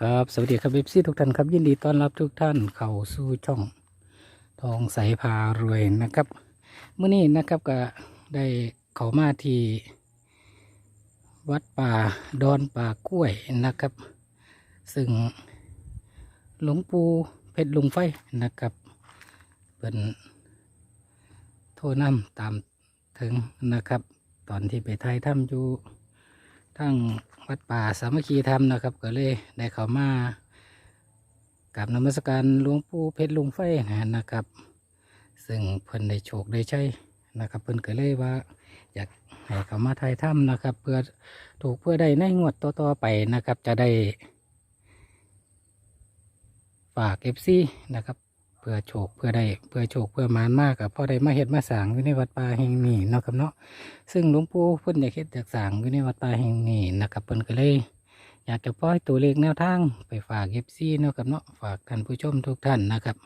ครับสวัสดีครับเอฟซีทุกท่านครับยินดีต้อนรับทุกท่านเข้าสู่ช่องทองใสพารวยนะครับเมื่อนี้นะครับก็ได้เข้ามาที่วัดป่าดอนป่ากล้วยนะครับ ซึ่งหลวงปู่เพชรลุงไฟนะครับเป็นโทรนำตามถึงนะครับ ตอนที่ไปไทยถ้ำอยู่ทั้ง วัดป่าสามัคคีธรรมนะครับ ก็เลยได้เข้ามากับนมัสการหลวงปู่เพชรลุงไฟนะครับ ซึ่งเพิ่นได้โชคได้ใช้นะครับ เพิ่นก็เลยว่า อยากให้เขามาไทยถ้ำนะครับ เพื่อถูกเพื่อได้ในงวดต่อๆไปนะครับ จะได้ฝากเอฟซีนะครับ พื่อโชคเพื่อได้เพื่อโชคเพื่อมานมากกับพ่อได้มาเห็ดมาสางอยู่ในวัดป่าแห่งนี้เนาะครับเนาะซึ่งหลวงปู่เพิ่นอยากเฮ็ดจากสางอยู่ในวัดป่าแห่งนี้นะครับเพิ่นก็เลย อยากจะปล่อยตัวเลขแนวทางไปฝากเอฟซีเนาะครับเนาะฝากท่านผู้ชมทุกท่านนะครับ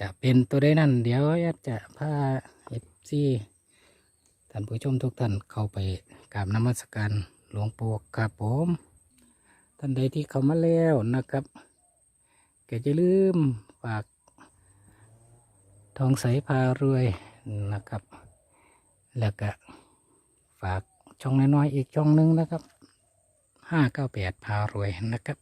จะเป็นตัวใดนั่นเดี๋ยวจะพาเอฟซีท่านผู้ชมทุกท่านเข้าไปกราบนมัสการหลวงปู่ครับผมท่านใดที่เข้ามาแล้วนะครับก็จะลืม ฝาก ทองใสพารวยนะครับ แล้วก็ฝากช่องน้อยๆอีกช่องหนึงนะครับห้าเก้าแปดพารวยนะครับ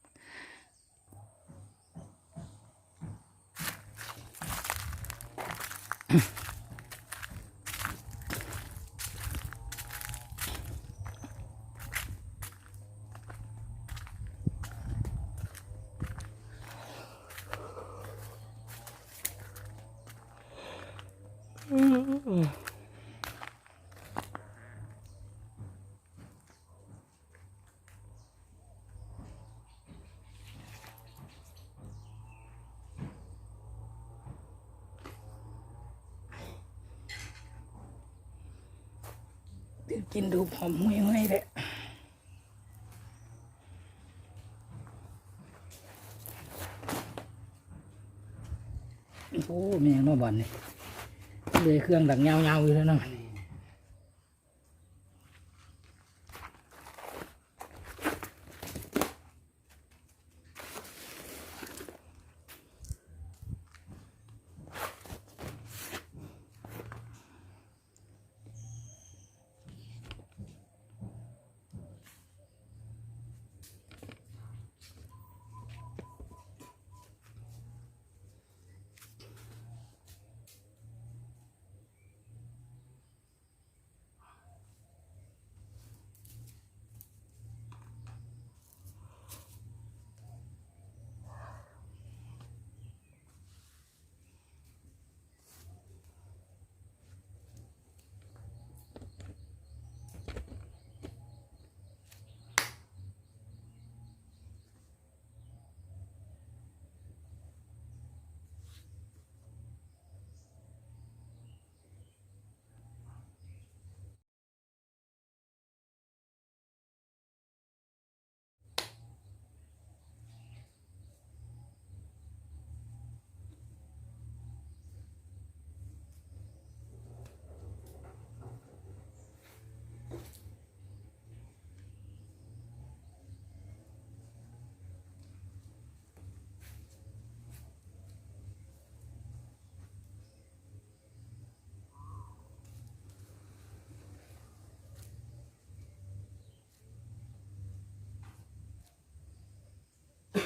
กินดูหอมห่วยๆเลยโอ้แม่งเนอบอลนี่เลยเครื่องดังเงาๆอยู่แล้วเนาะ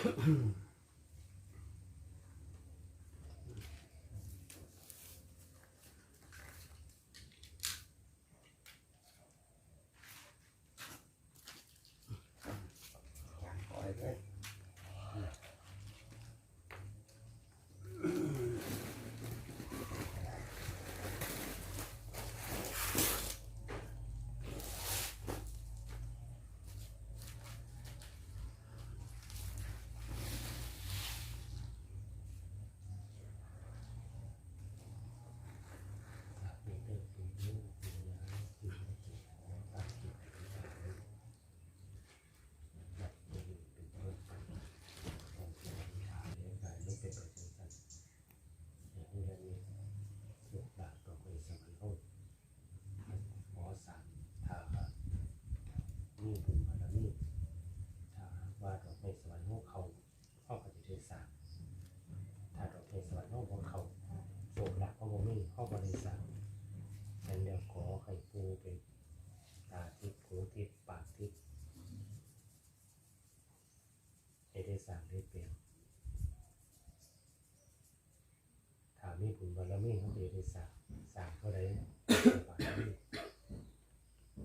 Mm-hmm. เข้าบริษัทฉันเดี๋ยวขอให้ปูเป็นตาทิพย์หูทิพย์ปากทิพย์ให้ได้สั่งได้เปลี่ยนถามมีบุญบารมีเขาได้ได้สั่งสั่งเท่าไรบารมี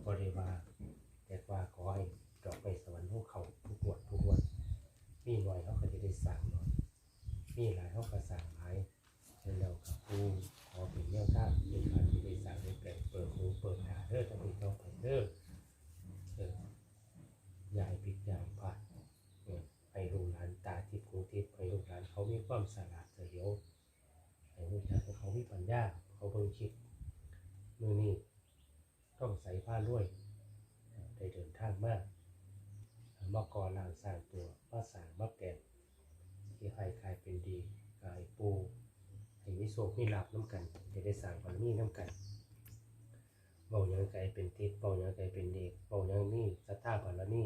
บริวาแต่ว่าขอให้ดอกไปสวรรค์พวกเขาทุกวันทุกวันมีหน่อยเขาก็จะได้สั่งหน่อยมีหลายเขาก็สั่งหลายเช่นเรากับผู้ ขอเป็นแนวทางในกาที่ได้สั่งได้แปลเปิดหูเปิดตาเด้อทั้งนี้ต้องไปเด้อเออยายปิดยายผ่านเออให้ลูกหลานตาทิพย์หูทิพย์ให้ลูกหลานเขามีความสลาดเฉลียวให้ลูกหลานเขามีปัญญาเขาเบิ่งคิดมือนี้ต้องใส่ผ้าลวยได้เดินทางมากมาก่อล่างสร้างตัวมาสร้างมาแปลงที่ให้กลายเป็นดีกายปู ให้มิโศกมีลาบน้ำกันจะได้สั่งบารมีน้ำกันเบาหยังไกลเป็นทิศเบาหยังไกลเป็นเอกเบาหยังนี่สัทธาบารมี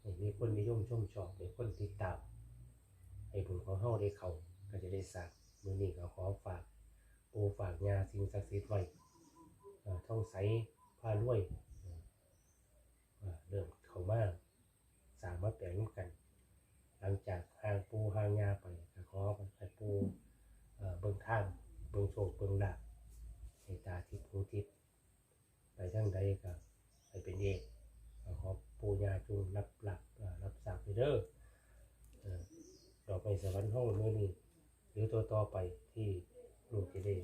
ให้มีคนนิยมชมชอบให้คนติดตามให้บุญของเฮาได้เขาก็จะได้สั่งมือนี้ก็ขอฝากปูฝากยาสิ่งศักดิ์สิทธิ์ไว้เอ่อท่องใสผ้ารวยเอ่อเอ่อเริ่มเข้ามาสร้างมาแปลงน้ำกัน หลังจากห่างปูห่างยาไปขอให้ปู เอ่อเบิ่งทางเบิ่งโชคเบิ่งลาภให้ตาทิพย์หูทิพย์ไปทางใดก็ให้เป็นเอกขอปูยาจูงรับหลักรับสั่งไปเด้อเอ่อต่อไปสวรรค์ห้องมื้อนี้หรือตัวต่อไปที่ลูกจะได้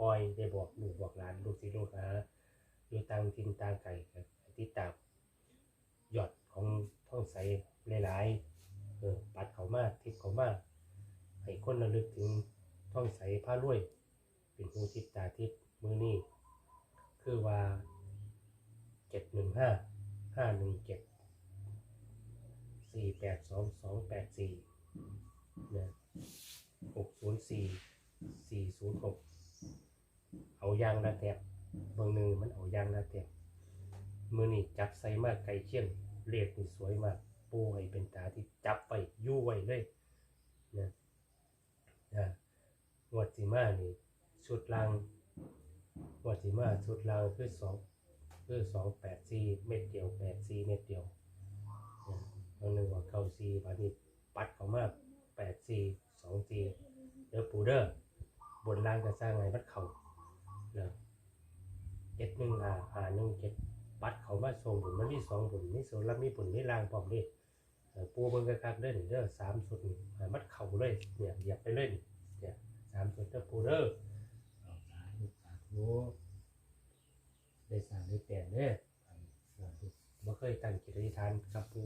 ปล่อยได้บอกลูกบอกหลานลูกสิลูกหาอยู่ต่างถิ่นต่างไก่ก็ติดตามยอดของท่องใสหลายๆเออปัดเขามาทิพเขามาให้คนระลึกถึง ท่องใสผ้ารวย เป็นหูทิพตาทิพมือนี่คือว่าเจ็ดหนึ่งห้าห้าหนึ่งเจ็ดสี่แปดสองสองแปดสี่นะหกศูนย์สี่สี่ศูนย์หกเอายางละแตบเบางหนึ่งมันเอายางละแตบมือนี่จับใส่มากไก่เชี่ยนเรียกนี่สวยมากปูให้เป็นตาที่จับไปยู่ไว้เลยนะนะ งวดสีมานี่ชุดลางงวดสีมาชุดลางคือสองคือสองแปดสี่เม็ดเดียวแปดสี่เม็ดเดียวตอนหนึ่งว่าเก้าสี่บาทนี้ปัดเขามาแปดสี่สองสี่เดี๋ยวปูเดอร์บนล่างก็สร้างไงบัดเขานะเจ็ดหนึ่งหาหาหนึ่งเจ็ดปัดเขามาส่งบุญมันมีสองบุญมีโซนแล้วมีบุญมีล่างพร้อมเลยเอ่ปูเบิ่งคักเด้อนี่เด้อสามสุดห้มัดเข่าเลยเนี่ยเหยียบไปเลยนี่เนี่ย สามสุดเด้อปูเด้อเอาสาธุสาธุได้สร้างได้แปลงเด้อสาธุบ่เคยตั้งจิตอธิษฐานกับปู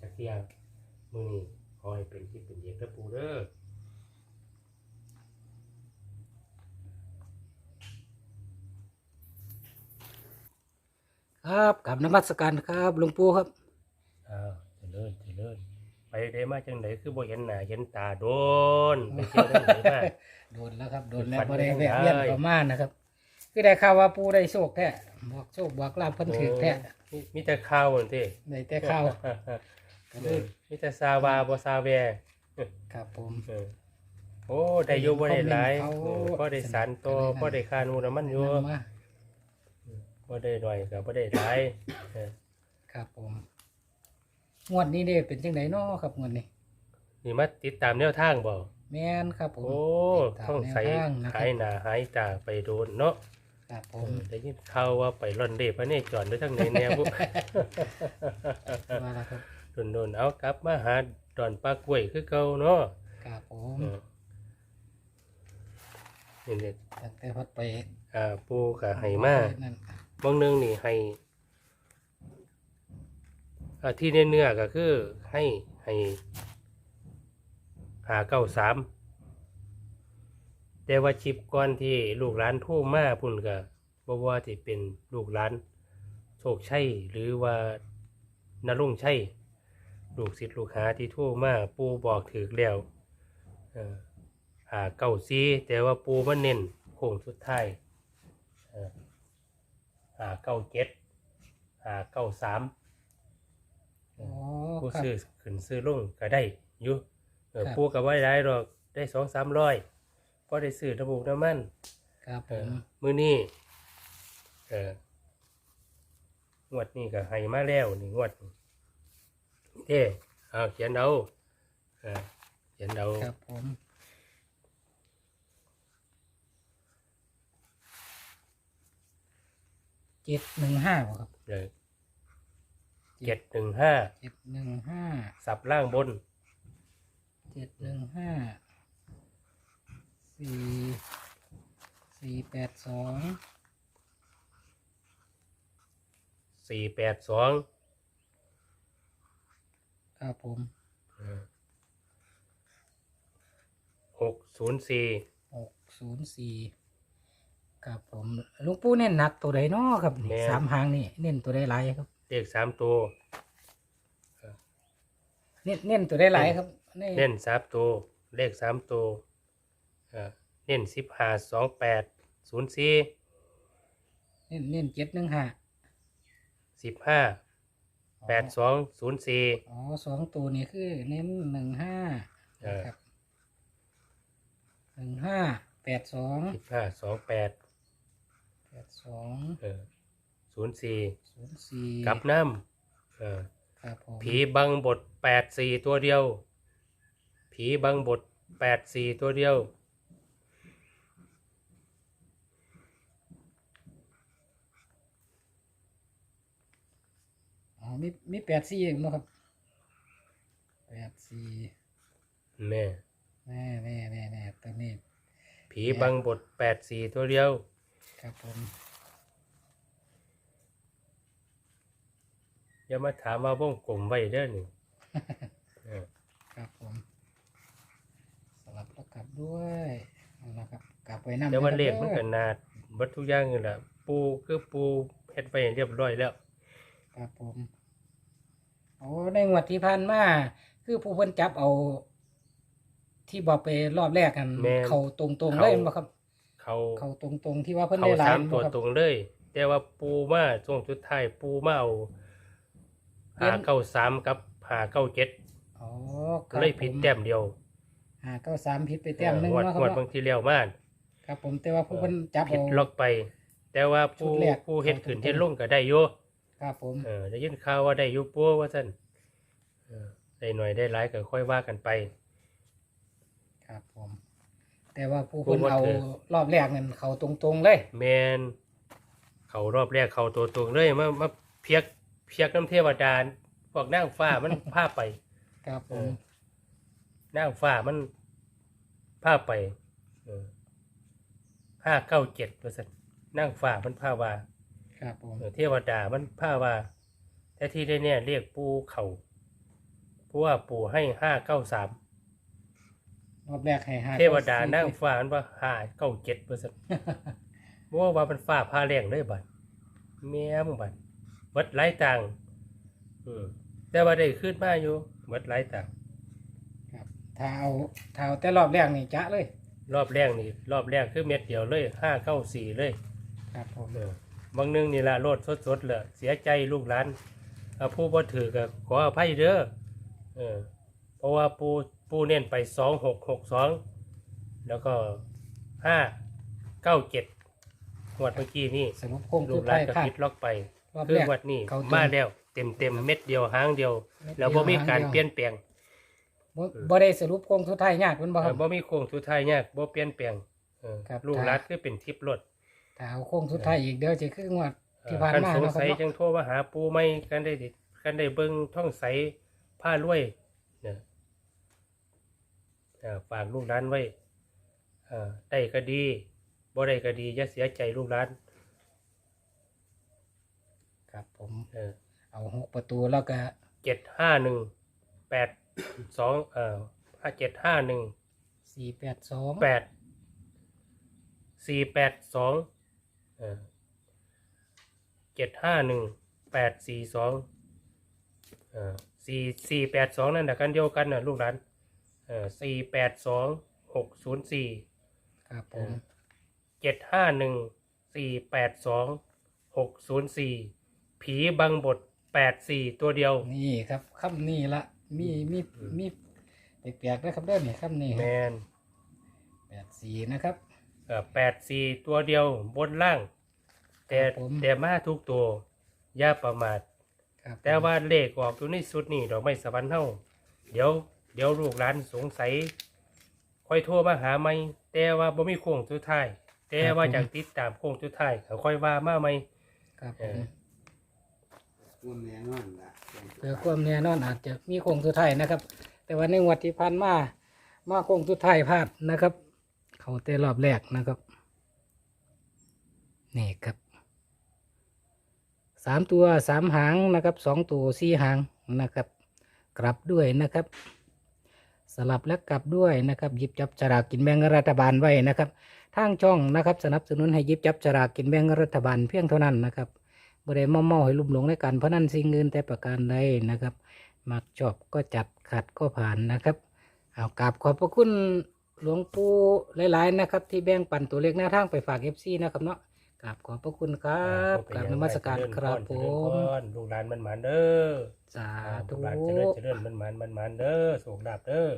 จักเที่ยงมื้อนี้ขอให้เป็นที่เป็นเอกเด้อปูเด้อครับกับนมัสการครับหลวงปู่ครับอ้าวเจริญเจริญไปได้มาจังไดคือบ่เห็นหน้าเห็นตาโดนไปเที่ยวจังไดมา โดนแล้วครับโดนแล้วฝันบ่ได้ยังแวะได้เวียนประมาณนะครับ คือได้ข่าวว่าปู่ได้โชคแท้บอกโชคบอกลาภเพิ่นถือแท้โอ้มีมีแต่ข่าวนั่นติได้แต่ข่าวก็เลยมีแต่ซาวาบ่ซาแวครับผม เออโอ้ได้อยู่บ่ได้หลายคอมเมนต์เขา เออบ่ได้สารต่ออะไรนั่นบ่ได้ค่านูน้ำมันอยู่นำมาบ่ได้หน่อยก็บ่ได้หลายเออครับผมงวดนี้เด้เป็นจังไดน้อครับงวดนี้นี่มาติดตามแนวทางบ่ แม่นครับผมโอ้ติดตามต้องใส่แนวทางนะครับขายหน้าหายตาไปโดนเนาะครับผเอมอได้ยินข่าวว่าไปร่อนเด้พระเนจรด้วยทั้งในแนวมาแล้วครับโดนๆเอากลับมาหาดอนปลากล้วยคือเก่าเนาะครับผมเออนี่เนี่ยตั้งแต่พัดไปอ่าปูก็ให้มา นั่นบางหนึงนี่ให้อ่าที่เนื้อๆก็คือให้ให้ หาเก้าสามแต่ว่าชิปก่อนที่ลูกหลานโทุ่มาพุ่นก็บ่ว่าที่เป็นลูกหลานโชคชัยหรือว่านรงค์ชัยลูกศิษย์ลูกหาที่โทุ่มาปูบอกถือแล้วเอ่อหาเก้าซีแต่ว่าปูมันเน้นโค้งสุดท้ายเอ่อหาเก้าเจ็ดหาเก้าสามอ๋อผู้ครับซื้อขึ้นซื้อลงก็ได้อยู่เออครับผู้กับว่าได้หรอกได้สองสามร้อยก็ได้ซื้อระบุน้ำมันครับผเออมมื้อนี้เอองวดนี้ก็ให้มาแล้วนี่งวดนี้เด้เอาเขียนเอาเออเขียนเอาครับผมเจ็ดหนึ่งห้าครับเลยเจ็ดหนึ่งห้าเจ็ดหนึ่งห้าสับล่างบนเจ็ดหนึ่งห้าสี่สี่แปดสองสี่แปดสองครับผมหกศูนย์สี่หกศูนย์สี่ครับผมหลุงปู่เน้นหนักตัวใดน้อครับนี่สามหางนี่เน้นตัวใดหลายครับเลขสามตัว เน้นเน้นตัวใดหลายครับ เน้นสามตัวเลขสามตัวเอ่อเน้นสิบห้าสองแปดศูนย์สี่เน้นเน้นเจ็ดหนึ่งห้าสิบห้าแปดสองศูนย์สี่อ๋อสองตัวนี้คือ เน้นหนึ่งห้าเออครับหนึ่งห้าแปดสองสิบห้าสองแปดแปดสองเออศูนย์สี่ศูนย์สี่กับน้ำเออครับผมผีบังบทแปดสี่ตัวเดียว ผีบังบทแปดสี่ตัวเดียว อ๋อมีมีแปดสี่เองมั้งครับแปดสี่แม่แน่แน่แน่แน่ตัวนี้ ผีบังบทแปดสี่ตัวเดียว ครับผมอย่ามาถามว่าว่องกลมไว้เด้อนี่เออครับผมสลับ แล้วกลับด้วยเอาละครับกลับไปนั่งเดี๋ยววันเลขมันก็นาดเบัดทุกอย่างนี่แหละปูคือปูเฮ็ดไว้เรียบร้อยแล้ว ครับผม โอ้ในงวดที่ผ่านมาคือผู้เพิ่นจับเอา ที่บอกไปรอบแรกกันแม่นเขาตรงๆเลยบ่ครับ เขาเขาตรงๆที่ว่าเพิ่นเขาได้หลายสามตัวบ่ครับ ตรงเลย แต่ว่าปูมาช่วงสุดท้ายปูมาเอาเรียหานเก้าสามกับหาเก้าเจ็ดอ๋อครับเลยผิดผมแต้มเดียว ห้าเก้าสามผิดไปแต้มหนึงงวดเนาะคงวดรับบางทีเลี้ยวมากครับผมแต่ว่าผู้เพิ่นจับผิดเอา ล็อกไป แต่ว่าปูชุดแรกปูเฮ็ดขึ้นเอาตรงๆเฮ็ดลงก็ได้อยู่ครับผมเออได้ยินข่าวว่าได้อยู่ปูว่าซั่นเออได้หน่อยได้หลายก็ค่อยว่ากันไป ครับผม แต่ว่าผู้เพิ่นผู้บ่เอาถือ รอบแรกนั่นเขาตรงๆเลยแมนเขารอบแรกเขาตัวตรงเลยมามาเพียกเพียกน้ำเทวดาพวกนางฟ้ามันพาไป ครับผเอมอ นางฟ้ามันพาไปห้าเก้าเจ็ดเปอร์เซ็นต์นางฟ้ามันพาว่าครับผมเออเทวดามันพาว่าแต่ที่ได้เนี่ยเรียกปูเขาเพราะว่าปูให้ห้าเก้าสามรอบแรกให้ห้าเทวดานั่งฟ้ามันว่าห้าเก้าเจ็ดเปอร์เซ็นต์ว่าว่ามันฟ้าพาแรงเลยบัดแม่มึงบัดวัดหลายต่างค์อืมแต่ว่าได้ขึ้นมาอยู่วัดหลายต่างค์ครับ ถ้าเอาถ้าเอาแต่รอบแรกนี่จะเลย รอบแรกนี่รอบแรกคือเม็ดเดียวเลยห้าเก้าสี่เลยครับผม เออบางนึงนี่ละโลดสดๆเลยเสียใจลูกหลานเอาผู้บ่ถือก็ขออภัยเด้อเออเพราะว่าปูปูเน้นไปสองหกหกสองแล้วก็ห้าเก้าเจ็ดงวดเมื่อกี้นี่สรุปโค้งลูสุกดหลาท้านยก็พลาดปิดล็อกไปรอบคืแรอกงวดนี้เขาตรงมาแล้วเต็มเต็มๆเม็ดเดียวหางเดียวเม็ดเดียวแล้วบ่มีการหางเดียวเปลี่ยนแปลง บ่บ่ได้สรุปโค้งสุดท้ายยากแมันบ่คเอรัอบบ่มีโค้งสุดท้ายเนี่ยบ่เปลี่ยนแปลงเออครับ ลูกหลานคือเป็นทิพย์รถถ้าเอาโค้งสุดท้ายอีกเดี๋ยวจะคืองวดที่ผ่านคันมาสงเนาะครับสัยเนาะจังโทรมาหาปูไม่กันได้ดิกันได้เบิ่งท่องใสผ้ารวยเนี่ยเอ่อฝากลูกหลานไว้เอ่อได้ก็ดีบ่ได้ก็ดีอย่าเสียใจลูกหลานครับผมเออเอาหกประตูแล้วก็เจ็ดห้าหนึ่งแปด สองเอ่อห้าเจ็ดห้าหนึ่งสี่แปดสองแปดสี่แปดสองเอ่อเจ็ดห้าหนึ่งแปดสี่สองเอ่อสี่สี่แปดสองนั่นแหละกันเดียวกันนะลูกหลานเอ่อสี่แปดสองหกศูนย์สี่ครับผมเจ็ดห้าหนึ่งสี่แปดสองหกศูนย์สี่ผีบังบทแปดสี่ตัวเดียว นี่ครับคำนี้ละ มีมีมีแปลกๆนะครับเด้อนี่คำนี้แมนแปดสี่นะครับ เอ่อแปดสี่ตัวเดียวบนล่าง แต่ครับผม แต่มาทุกตัวอย่าประมาท ครับแต่ว่าเลขออกตัวนี้สุดนี่ดอกไม้สวรรค์เฮาเดี๋ยว เดี๋ยวลูกหลานสงสัยค่อยโทรมาหาไหมแต่ว่าบ่มีโค้งสุดท้ายแต่ว่าอยากติดตามโค้งสุดท้ายเขาค่อยว่ามาไหมครับผเอม อร่วมแน่นอนละเพื่อความแน่นอนอาจจะมีโค้งสุดท้ายนะครับ แต่ว่าในงวดที่ผ่านมามาโค้งสุดท้ายพลาดนะครับ เขาเตะรอบแรกนะครับนี่ครับสามตัวสามหางนะครับสองตัวสี่หางนะครับ กลับด้วยนะครับ สลับและกลับด้วยนะครับหยิบจับฉลากกินแบ่งรัฐบาลไว้นะครับทางช่องนะครับ สนับสนุนให้หยิบจับฉลากกินแบ่งรัฐบาลเพียงเท่านั้นนะครับ บ่ได้มอมเมาให้ลุ่มหลงในการพนันสิ่งอื่นแต่ประการใดนะครับ มักชอบก็จัดขัดก็ผ่านนะครับเอากราบขอบพระคุณหลวงปู่หลายๆนะครับ ที่แบ่งปันตัวเลขหน้าทางไปฝากเอฟซีนะครับเนาะกราบขอบพระคุณครับกราบนมัสการครับผเจริญพมรลูกหลานมันหมานเด้อสาครับธุลูกหลานเจริญเจริญมันหมานมันหมานเด้อโศกดาบเด้อ